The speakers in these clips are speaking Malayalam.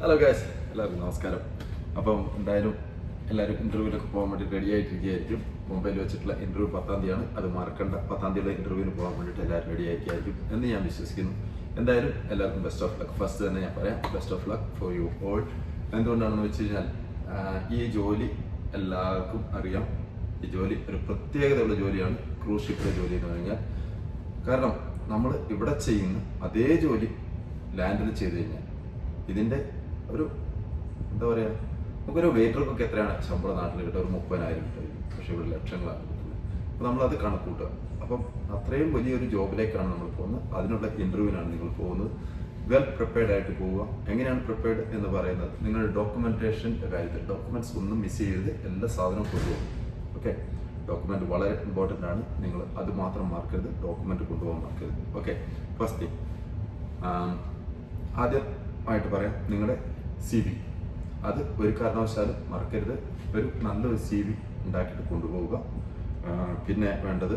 ഹലോ ഗായ്സ് എല്ലാവർക്കും നമസ്കാരം. അപ്പം എന്തായാലും എല്ലാവരും ഇന്റർവ്യൂവിലൊക്കെ പോകാൻ വേണ്ടി റെഡി ആയിട്ടിരിക്കുകയായിരിക്കും. മുംബൈയിൽ വെച്ചിട്ടുള്ള ഇന്റർവ്യൂ പത്താം തീയതിയാണ്. അത് മറക്കണ്ട. പത്താം തീയതിയിലെ ഇന്റർവ്യൂവിന് പോകാൻ വേണ്ടിയിട്ട് എല്ലാവരും റെഡി ആയിരിക്കും എന്ന് ഞാൻ വിശ്വസിക്കുന്നു. എന്തായാലും എല്ലാവർക്കും ബെസ്റ്റ് ഓഫ് ലക്ക് ഫസ്റ്റ് തന്നെ ഞാൻ പറയാം. Best of luck for you all എന്തുകൊണ്ടാണെന്ന് വെച്ച് കഴിഞ്ഞാൽ ഈ ജോലി എല്ലാവർക്കും അറിയാം. ഈ ജോലി ഒരു പ്രത്യേകതയുള്ള ജോലിയാണ്. ക്രൂസ് ഷിപ്പിലെ ജോലി എന്ന് പറഞ്ഞാൽ. കാരണം നമ്മൾ ഇവിടെ ചെയ്യുന്ന അതേ ജോലി ലാൻഡിൽ ചെയ്ത് കഴിഞ്ഞാൽ ഇതിന്റെ ഒരു എന്താ പറയുക നമുക്കൊരു വെയിറ്റർക്കൊക്കെ എത്രയാണ് ശമ്പളം നാട്ടിൽ കിട്ടുക? ഒരു മുപ്പതിനായിരം കിട്ടും പക്ഷെ ഇവിടെ ലക്ഷങ്ങളാണ് കിട്ടുന്നത്. അപ്പോൾ നമ്മളത് കണക്കൂട്ടുക. അപ്പം അത്രയും വലിയൊരു ജോബിലേക്കാണ് നമ്മൾ പോകുന്നത്. അതിനുള്ള ഇന്റർവ്യൂവിനാണ് നിങ്ങൾ പോകുന്നത്. വെൽ പ്രിപ്പയർഡ് ആയിട്ട് പോവുക. എങ്ങനെയാണ് പ്രിപ്പയർഡ് എന്ന് പറയുന്നത്? നിങ്ങളുടെ ഡോക്യുമെന്റേഷൻ കാര്യത്തിൽ. ഡോക്യുമെന്റ്സ് ഒന്നും മിസ് ചെയ്യരുത്. എല്ലാ സാധനവും കൊണ്ടുപോകും. ഓക്കെ? ഡോക്യുമെന്റ് വളരെ ഇമ്പോർട്ടന്റ് ആണ്. നിങ്ങൾ അത് മാത്രം മറക്കരുത്. ഡോക്യുമെന്റ് കൊണ്ടുപോകാൻ മറക്കരുത്. ഓക്കെ? ഫസ്റ്റ് തിങ് ആദ്യമായിട്ട് പറയാം. നിങ്ങളുടെ സി വി അത് ഒരു കാരണവശാലും മറക്കരുത്. ഒരു നല്ലൊരു സി വി ഉണ്ടാക്കിയിട്ട് കൊണ്ടുപോവുക. പിന്നെ വേണ്ടത്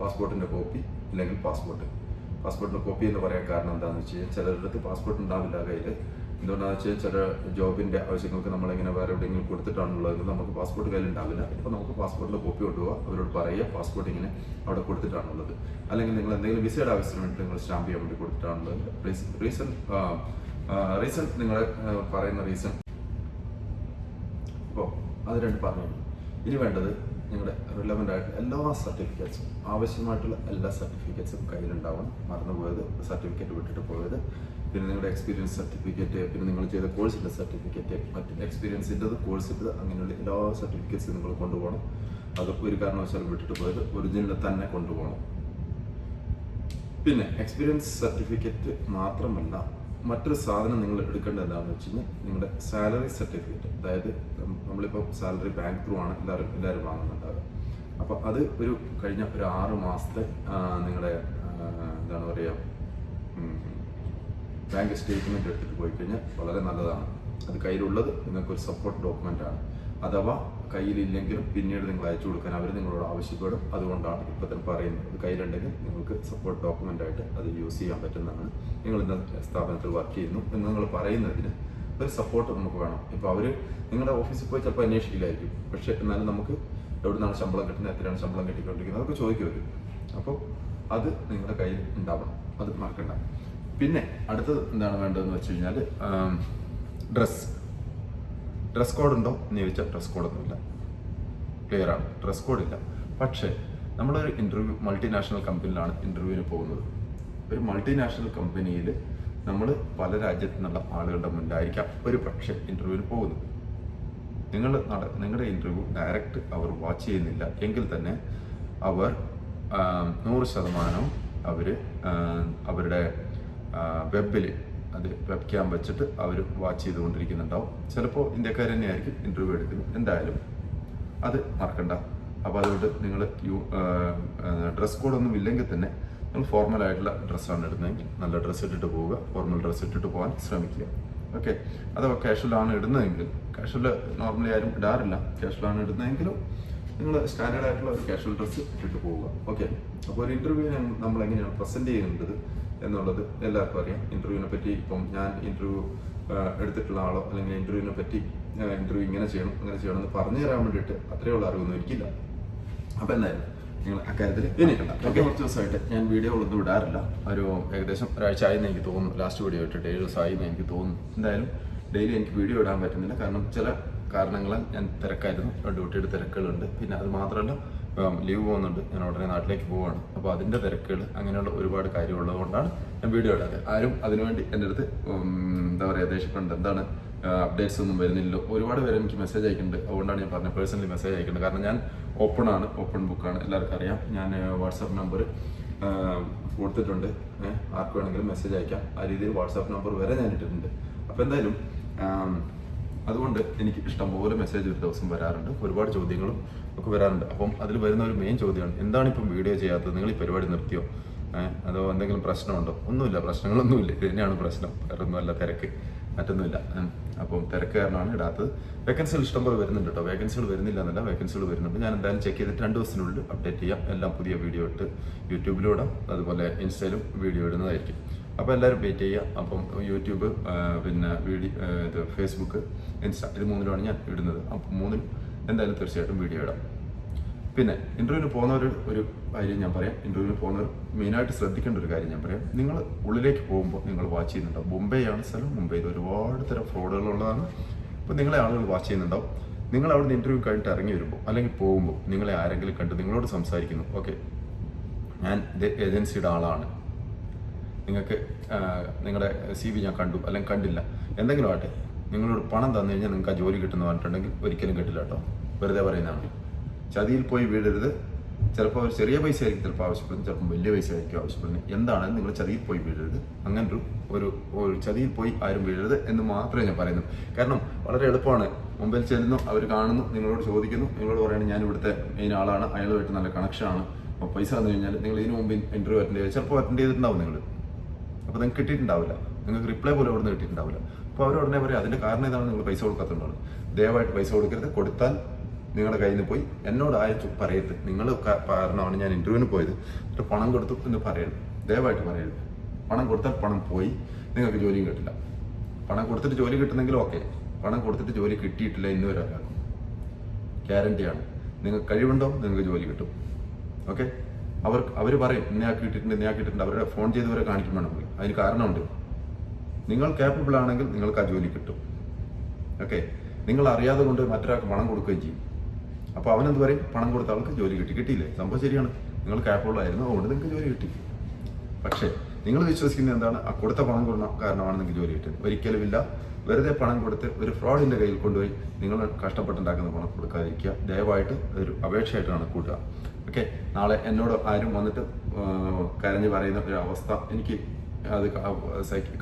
പാസ്പോർട്ടിന്റെ കോപ്പി അല്ലെങ്കിൽ പാസ്പോർട്ട്. പാസ്പോർട്ടിന്റെ കോപ്പി എന്ന് പറയാൻ കാരണം എന്താണെന്ന് വെച്ച് കഴിഞ്ഞാൽ ചിലരുടെ പാസ്പോർട്ട് ഉണ്ടാവില്ല കയ്യിൽ എന്തുകൊണ്ടാണെന്ന് വെച്ചാൽ ചില ജോബിന്റെ ആവശ്യങ്ങൾക്ക് നമ്മളിങ്ങനെ വേറെ എവിടെയെങ്കിലും കൊടുത്തിട്ടാണുള്ളത് നമുക്ക് പാസ്പോർട്ട് കയ്യിൽ ഉണ്ടാവില്ല അപ്പോൾ നമുക്ക് പാസ്പോർട്ടിൽ കോപ്പി കൊണ്ടുപോകുക അവരോട് പറയുക പാസ്പോർട്ട് ഇങ്ങനെ അവിടെ കൊടുത്തിട്ടാണുള്ളത്. അല്ലെങ്കിൽ നിങ്ങൾ എന്തെങ്കിലും വിസയുടെ ആവശ്യത്തിന് വേണ്ടി നിങ്ങൾ സ്റ്റാമ്പ് ചെയ്യാൻ വേണ്ടി കൊടുത്തിട്ടാണുള്ളത്. റീസൺ റീസൺ നിങ്ങൾ പറയുന്ന റീസൺ ഓ അത് രണ്ട് പറഞ്ഞു ഇനി വേണ്ടത് നിങ്ങളുടെ റിലവന്റ് ആയിട്ടുള്ള എല്ലാ സർട്ടിഫിക്കറ്റ്സും ആവശ്യമായിട്ടുള്ള എല്ലാ സർട്ടിഫിക്കറ്റ്സും കയ്യിലുണ്ടാവും മറന്നുപോയത് സർട്ടിഫിക്കറ്റ് വിട്ടിട്ട് പോയത്. പിന്നെ നിങ്ങളുടെ എക്സ്പീരിയൻസ് സർട്ടിഫിക്കറ്റ് പിന്നെ നിങ്ങൾ ചെയ്ത കോഴ്സിന്റെ സർട്ടിഫിക്കറ്റ് മറ്റ് എക്സ്പീരിയൻസിന്റെത് കോഴ്സിന്റെത് അങ്ങനെയുള്ള എല്ലാ സർട്ടിഫിക്കറ്റ്സും നിങ്ങൾ കൊണ്ടുപോകണം. അത് ഒരു കാരണവശാലും വിട്ടിട്ട് പോയത് ഒറിജിനൽ തന്നെ കൊണ്ടുപോകണം. പിന്നെ എക്സ്പീരിയൻസ് സർട്ടിഫിക്കറ്റ് മാത്രമല്ല മറ്റൊരു സാധനം നിങ്ങൾ എടുക്കേണ്ടത് എന്താണെന്ന് വെച്ച് കഴിഞ്ഞാൽ നിങ്ങളുടെ സാലറി സർട്ടിഫിക്കറ്റ് അതായത് നമ്മളിപ്പോൾ സാലറി ബാങ്ക് ത്രൂ ആണ് എല്ലാവരും എല്ലാവരും വാങ്ങുന്നുണ്ടാവുക. അപ്പോൾ അത് ഒരു കഴിഞ്ഞ ഒരു ആറ് മാസത്തെ നിങ്ങളുടെ എന്താണ് പറയുക ബാങ്ക് സ്റ്റേറ്റ്മെന്റ് എടുത്തിട്ട് പോയി കഴിഞ്ഞാൽ വളരെ നല്ലതാണ്. അത് കയ്യിലുള്ളത് നിങ്ങൾക്ക് ഒരു സപ്പോർട്ട് ഡോക്യുമെന്റ് ആണ്. അഥവാ കയ്യിലില്ലെങ്കിലും പിന്നീട് നിങ്ങൾ അയച്ചു കൊടുക്കാൻ അവർ നിങ്ങളോട് ആവശ്യപ്പെടും. അതുകൊണ്ടാണ് ഇപ്പോൾ തന്നെ പറയുന്നത്. ഇത് കയ്യിലുണ്ടെങ്കിൽ നിങ്ങൾക്ക് സപ്പോർട്ട് ഡോക്യുമെന്റ് ആയിട്ട് അത് യൂസ് ചെയ്യാൻ പറ്റുന്നതാണ്. നിങ്ങൾ ഇന്ന സ്ഥാപനത്തിൽ വർക്ക് ചെയ്യുന്നു എന്ന് നിങ്ങൾ പറയുന്നതിന് ഒരു സപ്പോർട്ട് നമുക്ക് വേണം. ഇപ്പോൾ അവർ നിങ്ങളുടെ ഓഫീസിൽ പോയി ചിലപ്പോൾ അന്വേഷിക്കില്ലായിരിക്കും. പക്ഷേ എന്നാലും നമുക്ക് എവിടെ നിന്നാണ് ശമ്പളം കിട്ടുന്നത് എത്രയാണ് ശമ്പളം കിട്ടിക്കൊണ്ടിരിക്കുന്നത് അതൊക്കെ ചോദിക്കും അവർ അപ്പോൾ അത് നിങ്ങളുടെ കയ്യിൽ ഉണ്ടാവണം. അത് മറക്കണ്ട. പിന്നെ അടുത്തത് എന്താണ് വേണ്ടതെന്ന് വെച്ച് കഴിഞ്ഞാൽ ഡ്രസ്സ് ഡ്രസ് കോഡ് ഉണ്ടോ? എന്ന് ചോദിച്ചാൽ ഡ്രസ് കോഡൊന്നുമില്ല ക്ലിയർ ആണ്. ഡ്രസ് കോഡ് ഇല്ല. പക്ഷേ നമ്മളൊരു ഇന്റർവ്യൂ മൾട്ടിനാഷണൽ കമ്പനിയിലാണ് ഇന്റർവ്യൂവിന് പോകുന്നത്. ഒരു മൾട്ടിനാഷണൽ കമ്പനിയിൽ നമ്മൾ പല രാജ്യത്തു നിന്നുള്ള ആളുകളുടെ മുന്നിലായിരിക്കാം ഒരു പക്ഷേ ഇന്റർവ്യൂവിന് പോകുന്നത്. നിങ്ങൾ നിങ്ങളുടെ ഇന്റർവ്യൂ ഡയറക്റ്റ് അവർ വാച്ച് ചെയ്യുന്നില്ല. എങ്കിൽ തന്നെ അവർ നൂറ് ശതമാനം അവർ അവരുടെ വെബിൽ അത് വെബ് ക്യാം വെച്ചിട്ട് അവർ വാച്ച് ചെയ്തുകൊണ്ടിരിക്കുന്നുണ്ടാവും. ചിലപ്പോൾ ഇന്ത്യക്കാർ തന്നെയായിരിക്കും ഇന്റർവ്യൂ എടുക്കുന്നത്. എന്തായാലും അത് മറക്കണ്ട. അപ്പോൾ അതുകൊണ്ട് നിങ്ങൾ യു ഡ്രസ് കോഡൊന്നും ഇല്ലെങ്കിൽ തന്നെ നിങ്ങൾ ഫോർമൽ ആയിട്ടുള്ള ഡ്രസ്സാണ് ഇടുന്നതെങ്കിൽ നല്ല ഡ്രസ്സ് ഇട്ടിട്ട് പോവുക. ഫോർമൽ ഡ്രസ്സ് ഇട്ടിട്ട് പോകാൻ ശ്രമിക്കുക. ഓക്കെ അഥവാ ക്യാഷ്വലാണ് ഇടുന്നതെങ്കിൽ കാഷ്വൽ നോർമലി ആരും ഇടാറില്ല. ക്യാഷ്വലാണ് ഇടുന്നതെങ്കിലും നിങ്ങൾ സ്റ്റാൻഡേർഡ് ആയിട്ടുള്ള ഒരു കാഷ്വൽ ഡ്രസ്സ് ഇട്ടിട്ട് പോവുക. ഓക്കെ അപ്പോൾ ഒരു ഇന്റർവ്യൂ നമ്മൾ എങ്ങനെയാണ് പ്രസന്റ് ചെയ്യുന്നത് എന്നുള്ളത് എല്ലാവർക്കും അറിയാം. ഇന്റർവ്യൂവിനെ പറ്റി ഇപ്പം ഞാൻ ഇന്റർവ്യൂ എടുത്തിട്ടുള്ള ആളോ അല്ലെങ്കിൽ ഇന്റർവ്യൂവിനെ പറ്റി ഇന്റർവ്യൂ ഇങ്ങനെ ചെയ്യണം അങ്ങനെ ചെയ്യണം എന്ന് പറഞ്ഞു തരാൻ വേണ്ടിയിട്ട് അത്രയുള്ള അറിവൊന്നും എനിക്കില്ല. അപ്പോൾ എന്തായാലും നിങ്ങൾ അക്കാര്യത്തിൽ ഓക്കെ കുറച്ച് ദിവസമായിട്ട് ഞാൻ വീഡിയോകളൊന്നും ഇടാറില്ല. ഒരു ഏകദേശം ഒരാഴ്ച ആയെന്ന് എനിക്ക് തോന്നുന്നു. ലാസ്റ്റ് വീഡിയോ ഇട്ടിട്ട് ഏഴ് ദിവസമായി എന്ന് എനിക്ക് തോന്നുന്നു. എന്തായാലും ഡെയിലി എനിക്ക് വീഡിയോ ഇടാൻ പറ്റുന്നില്ല. കാരണം ചില കാരണങ്ങളാൽ ഞാൻ തിരക്കായിരുന്നു. ഡ്യൂട്ടിയുടെ തിരക്കുകളുണ്ട്. പിന്നെ അത് മാത്രമല്ല ലീവ് പോകുന്നുണ്ട്. ഞാൻ ഉടനെ നാട്ടിലേക്ക് പോവുകയാണ് അപ്പോൾ അതിന്റെ തിരക്കുകൾ അങ്ങനെയുള്ള ഒരുപാട് കാര്യമുള്ളത് കൊണ്ടാണ് ഞാൻ വീഡിയോ ഇടാതെ ആരും അതിനുവേണ്ടി എന്റെ അടുത്ത് എന്താ പറയുക ദേഷ്യപ്പെടേണ്ട. എന്താണ് അപ്ഡേറ്റ്സ് ഒന്നും വരുന്നില്ലല്ലോ. ഒരുപാട് പേര് എനിക്ക് മെസ്സേജ് അയക്കുന്നുണ്ട്. അതുകൊണ്ടാണ് ഞാൻ പറഞ്ഞത് പേഴ്സണലി മെസ്സേജ് അയക്കുന്നത് കാരണം ഞാൻ ഓപ്പൺ ആണ് ഓപ്പൺ ബുക്കാണ് എല്ലാവർക്കും അറിയാം. ഞാൻ വാട്സാപ്പ് നമ്പർ കൊടുത്തിട്ടുണ്ട്. ആർക്ക് വേണമെങ്കിലും മെസ്സേജ് അയക്കാം. ആ രീതിയിൽ വാട്സാപ്പ് നമ്പർ വരെ ഞാൻ ഇട്ടിട്ടുണ്ട്. അപ്പോൾ എന്തായാലും അതുകൊണ്ട് എനിക്ക് ഇഷ്ടംപോലെ മെസ്സേജ് ഒരു ദിവസം വരാറുണ്ട്. ഒരുപാട് ചോദ്യങ്ങളും ഒക്കെ വരാറുണ്ട്. അപ്പം അതിൽ വരുന്ന ഒരു മെയിൻ ചോദ്യമാണ് എന്താണ് ഇപ്പം വീഡിയോ ചെയ്യാത്തത്? നിങ്ങൾ ഈ പരിപാടി നിർത്തിയോ? അതോ എന്തെങ്കിലും പ്രശ്നമുണ്ടോ? ഒന്നുമില്ല പ്രശ്നങ്ങളൊന്നുമില്ല. ഇത് തന്നെയാണ് പ്രശ്നം. വേറെ ഒന്നുമല്ല തിരക്ക്. മറ്റൊന്നുമില്ല. അപ്പം തിരക്ക് കാരണമാണ് ഇടാത്തത്. വേക്കൻസികൾ ഇഷ്ടംപോലെ വരുന്നുണ്ട് കേട്ടോ വേക്കൻസികൾ വരുന്നില്ല എന്നല്ല വേക്കൻസികൾ വരുന്നുണ്ട്. ഞാൻ എന്തായാലും ചെക്ക് ചെയ്തിട്ട് രണ്ട് ദിവസത്തിനുള്ളിൽ അപ്ഡേറ്റ് ചെയ്യാം. എല്ലാം പുതിയ വീഡിയോ ഇട്ട് യൂട്യൂബിലൂടെ അതുപോലെ ഇൻസ്റ്റയിലും വീഡിയോ ഇടുന്നതായിരിക്കും. അപ്പോൾ എല്ലാവരും വെയിറ്റ് ചെയ്യുക. അപ്പം യൂട്യൂബ് പിന്നെ വീഡിയോ ഇത് ഫേസ്ബുക്ക് ഇൻസ്റ്റ ഇത് മൂന്നിലാണ് ഞാൻ ഇടുന്നത്. അപ്പം മൂന്നിൽ എന്തായാലും തീർച്ചയായിട്ടും വീഡിയോ ഇടാം. പിന്നെ ഇന്റർവ്യൂവിന് പോകുന്നവർ ഒരു കാര്യം ഞാൻ പറയാം. ഇന്റർവ്യൂവിന് പോകുന്നവർ മെയിനായിട്ട് ശ്രദ്ധിക്കേണ്ട ഒരു കാര്യം ഞാൻ പറയാം. നിങ്ങൾ ഉള്ളിലേക്ക് പോകുമ്പോൾ നിങ്ങൾ വാച്ച് ചെയ്യുന്നുണ്ടാവും. മുംബൈയാണ് സ്ഥലം. മുംബൈയിൽ ഒരുപാട് തരം ഫ്രോഡുകളുള്ളതാണ് അപ്പോൾ നിങ്ങളെ ആളുകൾ വാച്ച് ചെയ്യുന്നുണ്ടാവും. നിങ്ങൾ അവിടുന്ന് ഇന്റർവ്യൂ കഴിഞ്ഞിട്ട് ഇറങ്ങി വരുമ്പോൾ അല്ലെങ്കിൽ പോകുമ്പോൾ നിങ്ങളെ ആരെങ്കിലും കണ്ട് നിങ്ങളോട് സംസാരിക്കുന്നു. ഓക്കെ ഞാൻ ഏജൻസിയുടെ ആളാണ്. നിങ്ങൾക്ക് നിങ്ങളുടെ സി വി ഞാൻ കണ്ടു അല്ലെങ്കിൽ കണ്ടില്ല. എന്തെങ്കിലും ആട്ടെ നിങ്ങളോട് പണം തന്നു കഴിഞ്ഞാൽ നിങ്ങൾക്ക് ആ ജോലി കിട്ടുന്ന പറഞ്ഞിട്ടുണ്ടെങ്കിൽ ഒരിക്കലും കിട്ടില്ല കേട്ടോ. വെറുതെ പറയുന്നതാണ്. ചതിയിൽ പോയി വീഴരുത്. ചിലപ്പോൾ ചെറിയ പൈസ ആയിരിക്കും ചിലപ്പോൾ ആവശ്യപ്പെടുന്നത് ചിലപ്പോൾ വലിയ പൈസ ആയിരിക്കും ആവശ്യപ്പെടുന്നത്. എന്താണ് നിങ്ങൾ ചതിയിൽ പോയി വീഴരുത്? അങ്ങനെ ഒരു ഒരു ഒരു ചതിയിൽ പോയി ആരും വീഴരുത് എന്ന് മാത്രമേ ഞാൻ പറയുന്നു കാരണം വളരെ എളുപ്പമാണ്. മുമ്പിൽ ചെല്ലുന്നു അവർ കാണുന്നു നിങ്ങളോട് ചോദിക്കുന്നു. നിങ്ങളോട് പറയുന്നത് ഞാൻ ഇവിടുത്തെ മെയിൻ ആളാണ്. അയാളുമായിട്ട് നല്ല കണക്ഷനാണ് അപ്പോൾ പൈസ തന്നു കഴിഞ്ഞാൽ നിങ്ങൾ ഇതിനു മുമ്പ് ഇന്റർവ്യൂ അറ്റൻഡ് ചെയ്ത് ചിലപ്പോൾ അറ്റൻഡ് ചെയ്തിട്ടുണ്ടാവും നിങ്ങൾ. അപ്പോൾ നിങ്ങൾക്ക് കിട്ടിയിട്ടുണ്ടാവില്ല. നിങ്ങൾക്ക് റിപ്ലൈ പോലും അവിടെ നിന്ന് കിട്ടിയിട്ടുണ്ടാവില്ല അപ്പോൾ അവർ പറയും അതിന്റെ കാരണം ഇതാണ് നിങ്ങൾ പൈസ കൊടുക്കാത്തതുകൊണ്ടാണ്. ദയവായിട്ട് പൈസ കൊടുക്കരുത്. കൊടുത്താൽ നിങ്ങളുടെ കയ്യിൽ നിന്ന് പോയി. എന്നോട് അയച്ചു പറയരുത്. നിങ്ങൾ കാരണമാണ് ഞാൻ ഇന്റർവ്യൂവിന് പോയത്. എന്നിട്ട് പണം കൊടുത്തു എന്ന് പറയരുത്. ദയവായിട്ട് പറയരുത്. പണം കൊടുത്താൽ പണം പോയി. നിങ്ങൾക്ക് ജോലിയും കിട്ടില്ല. പണം കൊടുത്തിട്ട് ജോലി കിട്ടുന്നെങ്കിലും ഓക്കെ. പണം കൊടുത്തിട്ട് ജോലി കിട്ടിയിട്ടില്ല ഇന്ന് വരെ ഒരാൾക്കും. ഗ്യാരണ്ടിയാണ് നിങ്ങൾക്ക് കഴിവുണ്ടോ? നിങ്ങൾക്ക് ജോലി കിട്ടും. ഓക്കെ? അവർ അവർ പറയും ഇന്നയാൾക്ക് കിട്ടിയിട്ടുണ്ട് ഇന്നയാൾക്ക് കിട്ടിയിട്ടുണ്ട്. അവരുടെ ഫോൺ ചെയ്തവരെ കാണിക്കും വേണം അതിന് കാരണമുണ്ട്. നിങ്ങൾ കേപ്പബിൾ ആണെങ്കിൽ നിങ്ങൾക്ക് ആ ജോലി കിട്ടും. ഓക്കെ നിങ്ങൾ അറിയാതെ കൊണ്ട് മറ്റൊരാൾക്ക് പണം കൊടുക്കുകയും ചെയ്യും. അപ്പോൾ അവനെന്ത് പറയും? പണം കൊടുത്ത ആൾക്ക് ജോലി കിട്ടി. കിട്ടിയില്ലേ? സംഭവം ശരിയാണ്. നിങ്ങൾ കേപ്പബിൾ ആയിരുന്നു അതുകൊണ്ട് നിങ്ങൾക്ക് ജോലി കിട്ടി. പക്ഷേ നിങ്ങൾ വിശ്വസിക്കുന്നത് എന്താണ്? ആ കൊടുത്ത പണം കൊടുക്കുന്ന കാരണമാണ് നിങ്ങൾക്ക് ജോലി കിട്ടിയത്. ഒരിക്കലുമില്ല. വെറുതെ പണം കൊടുത്ത് ഒരു ഫ്രോഡിന്റെ കയ്യിൽ കൊണ്ടുപോയി നിങ്ങൾ കഷ്ടപ്പെട്ടുണ്ടാക്കുന്ന പണം കൊടുക്കാതിരിക്കുക. ദയവായിട്ട് ഒരു അപേക്ഷയായിട്ടാണ് കൂട്ടുക. ഓക്കെ നാളെ എന്നോട് ആരും വന്നിട്ട് കരഞ്ഞ് പറയുന്ന ഒരു അവസ്ഥ എനിക്ക് അത്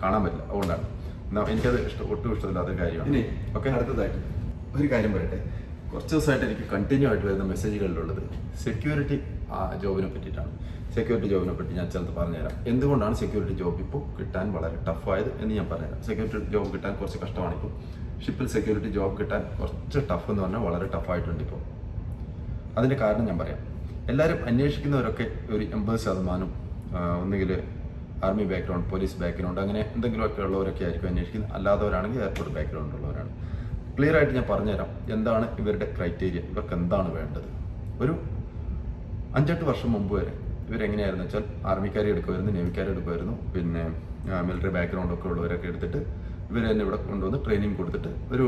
കാണാൻ പറ്റില്ല. അതുകൊണ്ടാണ്. എന്നാ എനിക്കത് ഇഷ്ടം ഒട്ടും ഇഷ്ടമില്ലാത്ത കാര്യമാണ്. ഇനി ഓക്കെ? അടുത്തതായിട്ട് ഒരു കാര്യം പറയട്ടെ. കുറച്ച് ദിവസമായിട്ട് എനിക്ക് കണ്ടിന്യൂ ആയിട്ട് വരുന്ന മെസ്സേജുകളിലുള്ളത് സെക്യൂരിറ്റി ജോബിനെ പറ്റിയിട്ടാണ്. സെക്യൂരിറ്റി ജോബിനെ പറ്റി ഞാൻ ചിലത് പറഞ്ഞുതരാം. എന്തുകൊണ്ടാണ് സെക്യൂരിറ്റി ജോബ് ഇപ്പോൾ കിട്ടാൻ വളരെ ടഫായത് എന്ന് ഞാൻ പറഞ്ഞുതരാം. സെക്യൂരിറ്റി ജോബ് കിട്ടാൻ കുറച്ച് കഷ്ടമാണ് ഇപ്പോൾ ഷിപ്പിൽ സെക്യൂരിറ്റി ജോബ് കിട്ടാൻ കുറച്ച് ടഫ് എന്ന് പറഞ്ഞാൽ വളരെ ടഫായിട്ടുണ്ട് ഇപ്പോൾ അതിന്റെ കാരണം ഞാൻ പറയാം. എല്ലാവരും അന്വേഷിക്കുന്നവരൊക്കെ ഒരു എൺപത് ശതമാനം ഒന്നുകിൽ ആർമി ബാക്ക്ഗ്രൗണ്ട് പോലീസ് ബാക്ക്ഗ്രൗണ്ട് അങ്ങനെ എന്തെങ്കിലുമൊക്കെ ഉള്ളവരൊക്കെ ആയിരിക്കും അന്വേഷിക്കുന്നത്. അല്ലാത്തവരാണെങ്കിൽ എയർപോർട്ട് ബാക്ക്ഗ്രൗണ്ട് ഉള്ളവരാണ്. ക്ലിയർ ആയിട്ട് ഞാൻ പറഞ്ഞുതരാം. എന്താണ് ഇവരുടെ ക്രൈറ്റീരിയ ഇവർക്ക് എന്താണ് വേണ്ടത്? ഒരു അഞ്ചെട്ട് വർഷം മുമ്പ് വരെ ഇവരെങ്ങനെയായിരുന്നു വെച്ചാൽ ആർമിക്കാരെ എടുക്കുമായിരുന്നു നേവിക്കാരെ എടുക്കുമായിരുന്നു പിന്നെ മിലിറ്ററി ബാക്ക്ഗ്രൗണ്ട് ഒക്കെ ഉള്ളവരൊക്കെ എടുത്തിട്ട് ഇവർ എന്നെ ഇവിടെ കൊണ്ടുവന്ന് ട്രെയിനിങ് കൊടുത്തിട്ട് ഒരു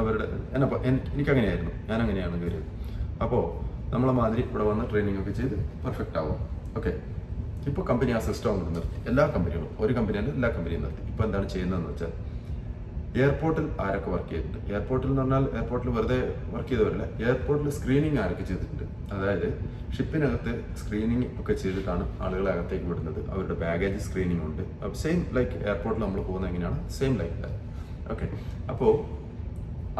അവരുടെ എന്നെ എനിക്കങ്ങനെയായിരുന്നു. ഞാൻ അങ്ങനെയാണ് അപ്പോൾ നമ്മളെ മാതിരി ഇവിടെ വന്ന് ട്രെയിനിങ് ഒക്കെ ചെയ്ത് പെർഫെക്റ്റ് ആവും. ഓക്കെ ഇപ്പോൾ കമ്പനി ആ സിസ്റ്റം കൊണ്ട് നിർത്തി. എല്ലാ കമ്പനികളും ഒരു കമ്പനിയല്ല എല്ലാ കമ്പനിയും നിർത്തി. ഇപ്പോൾ എന്താണ് ചെയ്യുന്നതെന്ന് വെച്ചാൽ എയർപോർട്ടിൽ ആരൊക്കെ വർക്ക് ചെയ്തിട്ടുണ്ട്? എയർപോർട്ടിൽ എന്ന് പറഞ്ഞാൽ എയർപോർട്ടിൽ വെറുതെ വർക്ക് ചെയ്തവരല്ല എയർപോർട്ടിൽ സ്ക്രീനിങ് ആരൊക്കെ ചെയ്തിട്ടുണ്ട്? അതായത് ഷിപ്പിനകത്ത് സ്ക്രീനിങ് ഒക്കെ ചെയ്തിട്ടാണ് ആളുകളെ അകത്തേക്ക് വിടുന്നത്. അവരുടെ ബാഗേജ് സ്ക്രീനിങ് ഉണ്ട്. സെയിം ലൈക്ക് എയർപോർട്ടിൽ നമ്മൾ പോകുന്നത് എങ്ങനെയാണ്? സെയിം ലൈക്ക് ഓക്കെ അപ്പോൾ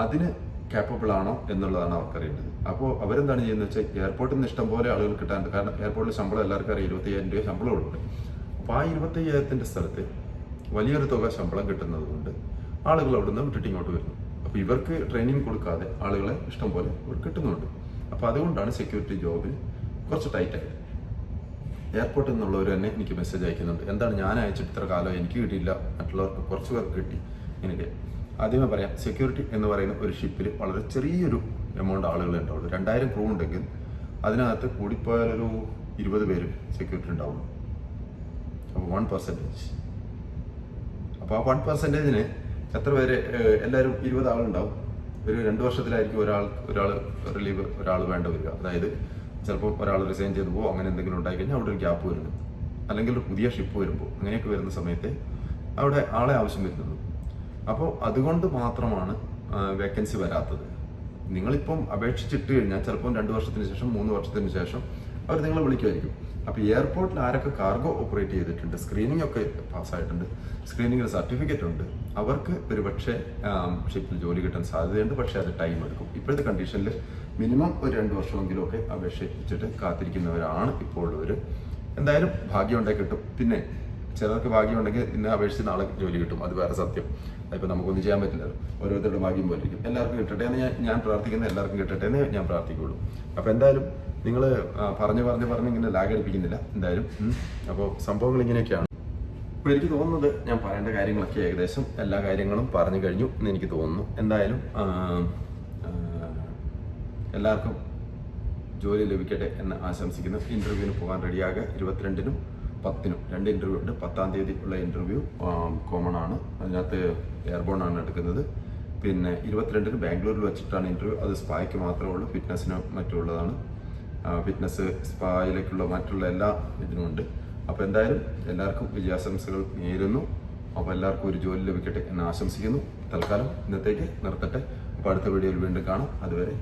അതിന് കാപ്പബിൾ ആണോ എന്നുള്ളതാണ് അവർക്കറിയേണ്ടത്. അപ്പോൾ അവരെന്താണ് ചെയ്യുന്നത് വെച്ചാൽ എയർപോർട്ടിൽ നിന്ന് ഇഷ്ടം പോലെ ആളുകൾ കിട്ടാണ്ട് കാരണം എയർപോർട്ടിൽ ശമ്പളം എല്ലാവർക്കും അറിയാം ഇരുപത്തയ്യായിരം രൂപ ശമ്പളം ഉള്ളത് അപ്പോൾ ആ ഇരുപത്തയ്യായിരത്തിന്റെ സ്ഥലത്ത് വലിയൊരു തുക ശമ്പളം കിട്ടുന്നത് കൊണ്ട് ആളുകൾ നിന്ന് വിട്ടിട്ട് ഇങ്ങോട്ട് വരുന്നു. അപ്പോൾ ഇവർക്ക് ട്രെയിനിങ് കൊടുക്കാതെ ആളുകളെ ഇഷ്ടം പോലെ കിട്ടുന്നുണ്ട്. അപ്പോൾ അതുകൊണ്ടാണ് സെക്യൂരിറ്റി ജോബിൽ കുറച്ച് ടൈറ്റായത് എയർപോർട്ടിൽ നിന്നുള്ളവർ തന്നെ എനിക്ക് മെസ്സേജ് അയക്കുന്നുണ്ട്. എന്താണ്? ഞാൻ അയച്ചിട്ട് ഇത്ര കാലം എനിക്ക് കിട്ടിയില്ല. മറ്റുള്ളവർക്ക് കുറച്ച് പേർക്ക് കിട്ടി. എനിക്ക് ആദ്യമേ പറയാം സെക്യൂരിറ്റി എന്ന് പറയുന്ന ഒരു ഷിപ്പിൽ വളരെ ചെറിയൊരു എമൗണ്ട് ആളുകൾ ഉണ്ടാവുള്ളൂ. രണ്ടായിരം ക്രൂ ഉണ്ടെങ്കിൽ അതിനകത്ത് കൂടിപ്പോയാലൊരു ഇരുപത് പേര് സെക്യൂരിറ്റി ഉണ്ടാവുള്ളൂ. അപ്പോൾ വൺ പെർസെന്റേജ് അപ്പോൾ ആ വൺ പെർസെന്റേജിന് എത്ര പേര് എല്ലാവരും ഇരുപത് ആളുണ്ടാവും. ഒരു രണ്ട് വർഷത്തിലായിരിക്കും ഒരാൾ ഒരാൾ റിലീവ് ഒരാൾ വേണ്ട വരിക. അതായത് ചിലപ്പോൾ ഒരാൾ റിസൈൻ ചെയ്തു പോകും അങ്ങനെ എന്തെങ്കിലും ഉണ്ടായി കഴിഞ്ഞാൽ അവിടെ ഒരു ഗ്യാപ്പ് വരുന്നു. അല്ലെങ്കിൽ ഒരു പുതിയ ഷിപ്പ് വരുമ്പോൾ അങ്ങനെയൊക്കെ വരുന്ന സമയത്ത് അവിടെ ആളെ ആവശ്യം വരുന്നുള്ളൂ. അപ്പോൾ അതുകൊണ്ട് മാത്രമാണ് വേക്കൻസി വരാത്തത്. നിങ്ങളിപ്പം അപേക്ഷിച്ചിട്ട് കഴിഞ്ഞാൽ ചിലപ്പം രണ്ട് വർഷത്തിന് ശേഷം മൂന്ന് വർഷത്തിന് ശേഷം അവർ നിങ്ങളെ വിളിക്കുമായിരിക്കും. അപ്പോൾ എയർപോർട്ടിൽ ആരൊക്കെ കാർഗോ ഓപ്പറേറ്റ് ചെയ്തിട്ടുണ്ട്? സ്ക്രീനിങ് ഒക്കെ പാസ്സായിട്ടുണ്ട്. സ്ക്രീനിങ്ങിൽ സർട്ടിഫിക്കറ്റ് ഉണ്ട്. അവർക്ക് ഒരു പക്ഷേ ഷിപ്പിൽ ജോലി കിട്ടാൻ സാധ്യതയുണ്ട്. പക്ഷേ അത് ടൈം എടുക്കും. ഇപ്പോഴത്തെ കണ്ടീഷനിൽ മിനിമം ഒരു രണ്ട് വർഷമെങ്കിലും ഒക്കെ അപേക്ഷിച്ചിട്ട് കാത്തിരിക്കുന്നവരാണ് ഇപ്പോൾ ഉള്ളവർ എന്തായാലും ഭാഗ്യം ഉണ്ടെങ്കിൽ കിട്ടും. പിന്നെ ചിലർക്ക് ഭാഗ്യം ഉണ്ടെങ്കിൽ ഇന്ന് അപേക്ഷിച്ച് നാളെ ജോലി കിട്ടും. അത് വേറെ സത്യം. അതിപ്പോൾ നമുക്കൊന്നും ചെയ്യാൻ പറ്റില്ല ഓരോരുത്തരുടെ ഭാഗ്യം പോലെ ഇരിക്കും എല്ലാവർക്കും കിട്ടട്ടെ എന്ന് ഞാൻ ഞാൻ പ്രാർത്ഥിക്കുന്ന എല്ലാവർക്കും കിട്ടട്ടെ എന്ന് ഞാൻ പ്രാർത്ഥിക്കുള്ളൂ അപ്പോൾ എന്തായാലും നിങ്ങൾ പറഞ്ഞു പറഞ്ഞ് പറഞ്ഞ് ഇങ്ങനെ ലാഗ് അടിപ്പിക്കുന്നില്ല എന്തായാലും. അപ്പോൾ സംഭവങ്ങൾ ഇങ്ങനെയൊക്കെയാണ്. അപ്പോൾ എനിക്ക് തോന്നുന്നത് ഞാൻ പറയേണ്ട കാര്യങ്ങളൊക്കെ ഏകദേശം എല്ലാ കാര്യങ്ങളും പറഞ്ഞു കഴിഞ്ഞു എന്ന് എനിക്ക് തോന്നുന്നു. എന്തായാലും എല്ലാവർക്കും ജോലി ലഭിക്കട്ടെ എന്ന് ആശംസിക്കുന്നു. ഇന്റർവ്യൂവിന് പോകാൻ റെഡിയാകുക. ഇരുപത്തിരണ്ടിനും പത്തിനും രണ്ട് ഇന്റർവ്യൂ ഉണ്ട്. പത്താം തീയതി ഉള്ള ഇന്റർവ്യൂ കോമൺ ആണ്. അതിനകത്ത് എയർബോൺ ആണ് എടുക്കുന്നത്. പിന്നെ ഇരുപത്തിരണ്ടിന് ബാംഗ്ലൂരിൽ വെച്ചിട്ടാണ് ഇന്റർവ്യൂ അത് സ്പായ്ക്ക് മാത്രമേ ഉള്ളൂ. ഫിറ്റ്നസ്സിന് മറ്റുള്ളതാണ്. ഫിറ്റ്നസ് സ്പായിലേക്കുള്ള മറ്റുള്ള എല്ലാ ഇതിനും ഉണ്ട്. അപ്പോൾ എന്തായാലും എല്ലാവർക്കും വിജയാശംസകൾ നേരുന്നു. അപ്പോൾ എല്ലാവർക്കും ഒരു ജോലി ലഭിക്കട്ടെ എന്ന് ആശംസിക്കുന്നു. തൽക്കാലം ഇന്നത്തേക്ക് നിർത്തട്ടെ. അപ്പോൾ അടുത്ത വീഡിയോയിൽ വീണ്ടും കാണാം. അതുവരെ